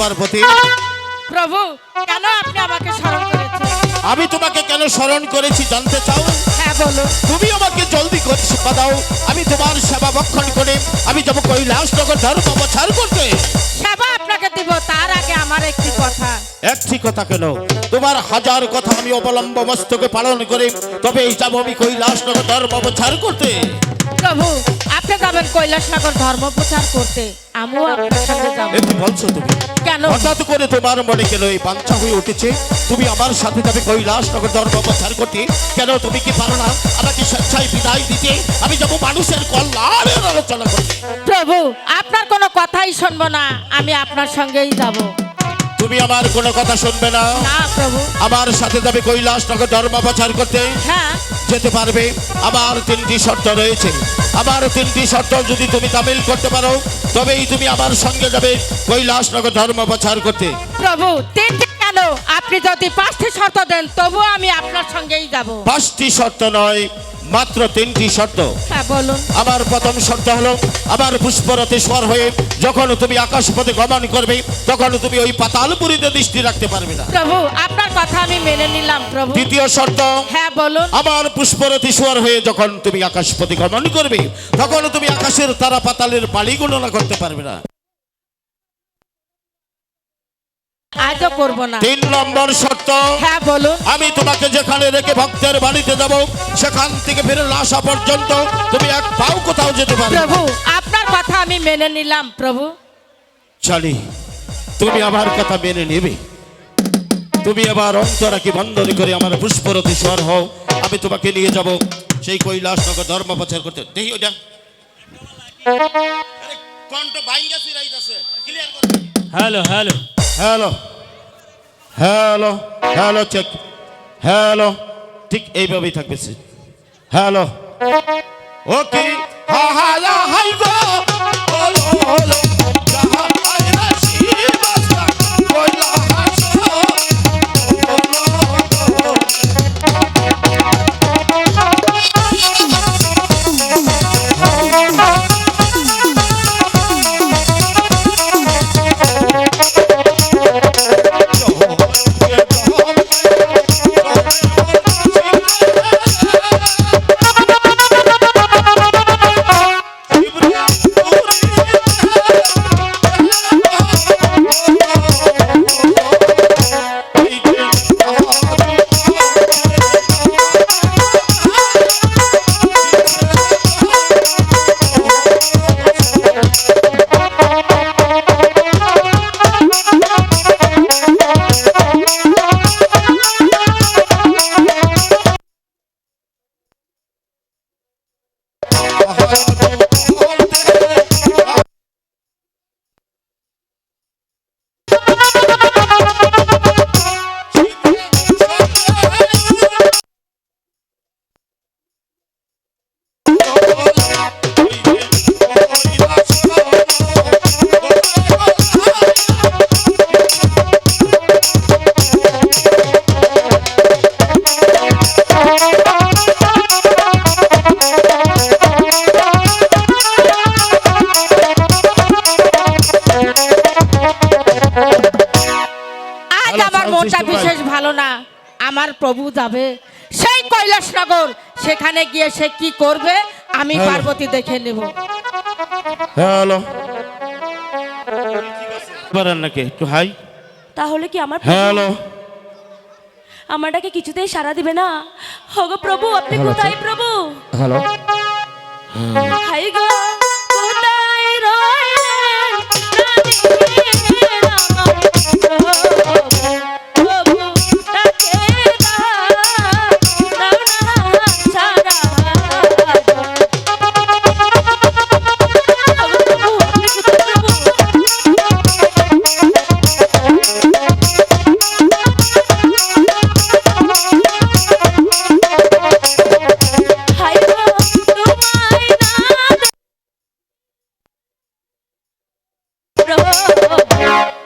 পার্বতী। প্রভু কেন আপনি আমাকে স্মরণ করেছেন? আমি তোমাকে কেন স্মরণ করেছি জানতে চাও? হ্যাঁ তুমি আমাকে জলদি করে সেবা দাও। আমি তোমার সেবা বক্ষণ করে আমি যাব কৈলাসনগর ধর্ম প্রচার করতে। সেবা আপনাকে দিব তার আগে আমার একটি কথা। একটি কথা কেন? তোমার হাজার কথা আমি অবলম্ব মস্তকে পালন করে তবে এই যাব আমি কৈলাসনগর ধর্ম প্রচার করতে। প্রভু আপনি যাবেন কৈলাসনগর ধর্ম প্রচার করতে। আমিও আপনার সঙ্গে যাব। এ কি বলছো তুমি? কেন? হঠাৎ করে তোমার মনে কেন এই বাঞ্ছা হয়ে উঠেছে? তুমি আমার সাথে যাবে কৈলাসনগর ধর্ম প্রচার করতে? কেন তুমি কি পারো না আমাকে স্বেচ্ছায় বিদায় দিতে? আমি যাব মানুষের কল্যাণের আলোচনা করতে। প্রভু আপনার কোনো কথাই শুনব না। আমি আপনার সঙ্গেই যাব। তুমি আমার কোনো কথা শুনবে না। আমার সাথে যাবে কৈলাসনগর ধর্ম প্রচার করতে হ্যাঁ। যেতে পারবে। আমার তিনটি শর্ত রয়েছে। আমার তিনটি শর্ত যদি তুমি তামিল করতে পারো তবেই তুমি আমার সঙ্গে যাবে কৈলাসনগর ধর্ম প্রচার করতে। প্রভু তিনটি কেন? আপনি যদি পাঁচটি শর্ত দেন তবু আমি আপনার সঙ্গেই যাব। পাঁচটি শর্ত নয় মাত্র তিনটি শর্ত। হ্যাঁ আমার প্রথম শর্ত হলো আমার পুষ্পরতে স্বর হয়ে যখন তুমি আকাশপথে গমন করবে তখন তুমি ওই পাতালপুরীতে দৃষ্টি রাখতে পারবে না। প্রভু আপনার কথা আমি মেনে নিলাম প্রভু। দ্বিতীয় শর্ত হ্যাঁ বলুন। আমার পুষ্পরতি স্বর হয়ে যখন তুমি আকাশপথে গমন করবে তখন তুমি আকাশের তারা পাতালের পালি গণনা করতে পারবে না। আজও করব না। তিন নম্বর শর্ত। হ্যাঁ বলুন। আমি তোমাকে যেখানে রেখে ভক্তের বাড়িতে যাব সেখান থেকে ফিরে আসা পর্যন্ত তুমি এক পাও কোথাও যেতে পারবে প্রভু আপনার কথা আমি মেনে নিলাম প্রভু। চালি তুমি আমার কথা মেনে নেবে। তুমি আবার অন্তরাকে বন্ধন করে আমার পুষ্পরতি স্বর হও আমি তোমাকে নিয়ে যাব সেই কৈলাসনগর ধর্ম প্রচার করতে। দেখি ওটা। কণ্ঠ বাইঙ্গা সিরাইতাছে ক্লিয়ার করে। Hello hello. Hello. Hello hello check hello ঠিক এইভাবেই থাকবে সে হ্যালো ওকে হা হা লা হাই গো প্রভু যাবে। সেই কৈলাসনগর সেখানে গিয়ে সে কি করবে আমি পার্বতী দেখে নেব। হ্যালো। পারেন নাকি? একটু হাই। তাহলে কি আমার হ্যালো। আমার ডাকে কিছুতেই সারা দিবে না। হগো প্রভু আপনি কোথায় প্রভু? হ্যালো। হাই গো। করো।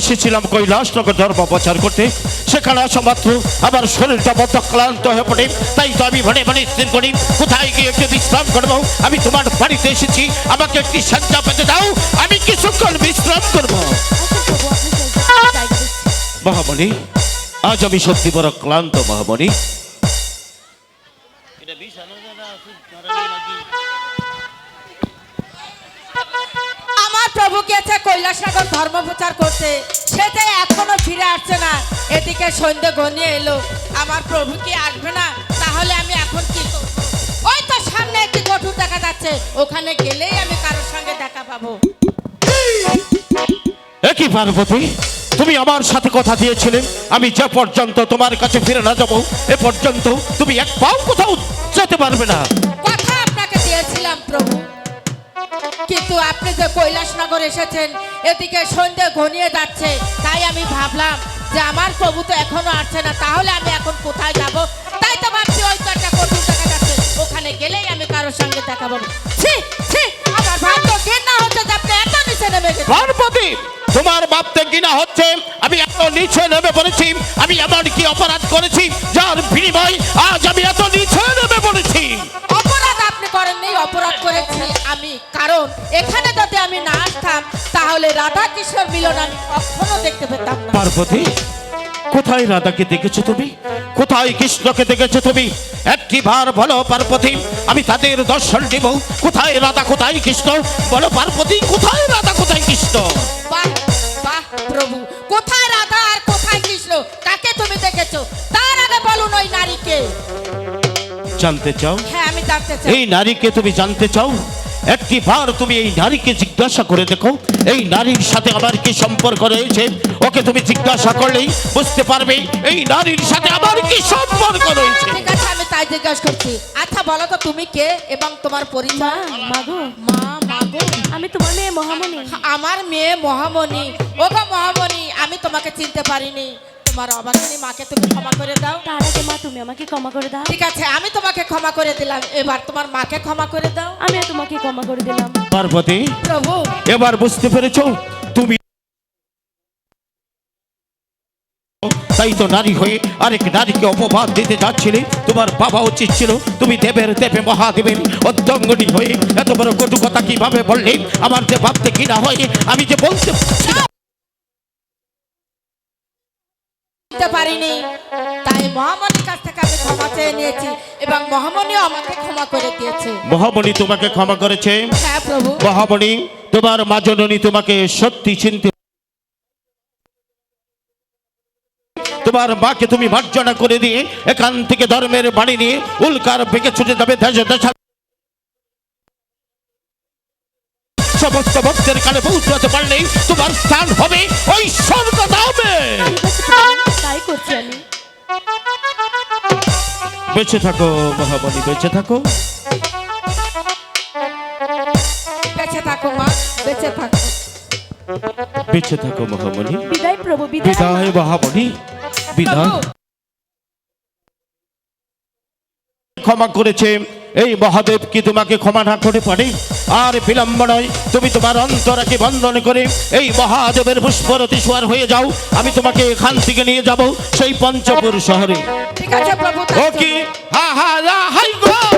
এসেছিলাম কৈলাসনগর ধর্ম প্রচার করতে। সেখানে আসা মাত্র আমার শরীরটা মতো ক্লান্ত হয়ে পড়ে। তাই তো আমি ভরে ভরে স্থির করি কোথায় গিয়ে একটু বিশ্রাম করব? আমি তোমার বাড়িতে এসেছি আমাকে একটি সজ্জা পেতে দাও আমি কিছুক্ষণ বিশ্রাম করব। মহামণি আজ আমি সত্যি বড় ক্লান্ত মহামণি। কৈলাসনগর ধর্ম প্রচার করতে সেটাই এখনও ফিরে আসছে না। এদিকে সন্ধ্যে ঘনিয়ে এলো আমার প্রভু কি আসবে না? তাহলে আমি এখন কি করব? ওই তো সামনে একটি কঠোর দেখা যাচ্ছে ওখানে গেলেই আমি কারোর সঙ্গে দেখা পাবো। একই পার্বতী তুমি আমার সাথে কথা দিয়েছিলে। আমি যে পর্যন্ত তোমার কাছে ফিরে না যাব এ পর্যন্ত তুমি এক পাও কোথাও যেতে পারবে না। কথা আপনাকে দিয়েছিলাম প্রভু। কিন্তু আপনি যে কৈলাসনগর এসেছেন, এদিকে সন্ধ্যে ঘনিয়ে যাচ্ছে, তাই আমি ভাবলাম যে আমার প্রভু তো এখনও আসছে না, তাহলে আমি এখন কোথায় যাব? তাই তো ভাবছি ওই তো একটা কঠিন দেখা যাচ্ছে, ওখানে গেলেই আমি কারোর সঙ্গে দেখা এত নিচে তোমার ভাবতে কিনা হচ্ছে, আমি এত নিচে নেমে পড়েছি, আমি এমন কি অপরাধ করেছি যার বিনিময় আজ আমি এত নিচে নেমে পড়েছি? আপনি অপরাধ করেছি আমি। কারণ এখানে যদি আমি না আসতাম তাহলে রাধা কিশোর মিলন আমি কখনো দেখতে পেতাম না। পার্বতী কোথায় রাধাকে দেখেছ তুমি? কোথায় কৃষ্ণকে দেখেছ তুমি? একটি বার বলো পার্বতী আমি তাদের দর্শন দিব। কোথায় রাধা কোথায় কৃষ্ণ? বলো পার্বতী কোথায় রাধা কোথায় কৃষ্ণ? বাহ বাহ প্রভু। কোথায় রাধা আর কোথায় কৃষ্ণ? কাকে তুমি দেখেছ? তার আগে বলুন ওই নারীকে। জানতে চাও? হ্যাঁ এই নারীকে তুমি জানতে চাও? একটি বার তুমি এই নারীকে জিজ্ঞাসা করে দেখো। এই নারীর সাথে আমার কি সম্পর্ক রয়েছে? ওকে তুমি জিজ্ঞাসা করলেই বুঝতে পারবে এই নারীর সাথে আমার কি সম্পর্ক রয়েছে? ঠিক আছে আমি তাই জিজ্ঞাসা করছি। আচ্ছা বলো তো তুমি কে এবং তোমার পরিচয়? মাগো। মা মাগো। আমি তোমার মেয়ে মহামণি। আমার মেয়ে মহামণি। ও গো মহামণি আমি তোমাকে চিনতে পারিনি। তোমার অবাগিনী মাকে তুমি ক্ষমা করে দাও। তার আগে মা তুমি আমাকে ক্ষমা করে দাও। ঠিক আছে আমি তোমাকে ক্ষমা করে দিলাম। এবার তোমার মাকে ক্ষমা করে দাও। আমিও তোমাকে ক্ষমা করে দিলাম। পার্বতী প্রভু। এবার বুঝতে পেরেছ? তুমি তাই তো নারী হয়ে আরেক নারীকে অপবাদ দিতে যাচ্ছিলে। তোমার বাবা উচিত ছিল। তুমি দেবের দেবে মহাদেবের অধ্যঙ্গনী হয়ে। এত বড় কটু কথা কীভাবে বললে? আমার যে ভাবতে কিনা হয় আমি যে বলতে দিতে পারিনি। তাই মহামণির কাছ থেকে আমি ক্ষমা চেয়ে নিয়েছি এবং মহামণিও আমাকে ক্ষমা করে দিয়েছে। মহামণি তোমাকে ক্ষমা করেছে। হ্যাঁ প্রভু। মহামণি তোমার মা জননী তোমাকে সত্যি চিনতে তোমার মাকে তুমি মার্জনা করে দিয়ে এখান থেকে ধর্মের বাণী নিয়ে উল্কার বেগে ছুটে যাবে দেশে দেশা। সমস্ত ভক্তের কানে পৌঁছাতে পারলেই তোমার স্থান হবে ওই স্বর্গ তাই করছি আমি। বেঁচে থাকো মহামণি বেঁচে থাকো। বেঁচে থাকো মা বেঁচে থাকো। বেঁচে থাকো মহামণি। বিদায় প্রভু বিদায় বিদায় মহামণি। বিদায়। ক্ষমা করেছে। এই মহাদেব কি তোমাকে ক্ষমা না করে পারে? আর বিলম্ব নয় তুমি তোমার অন্তরাকে বন্ধন করে এই মহাদেবের পুষ্পরতি সোয়ার হয়ে যাও। আমি তোমাকে এখান থেকে নিয়ে যাব সেই পঞ্চপুর শহরে। ঠিক আছে প্রভু ও কি? হা হা হাই গো!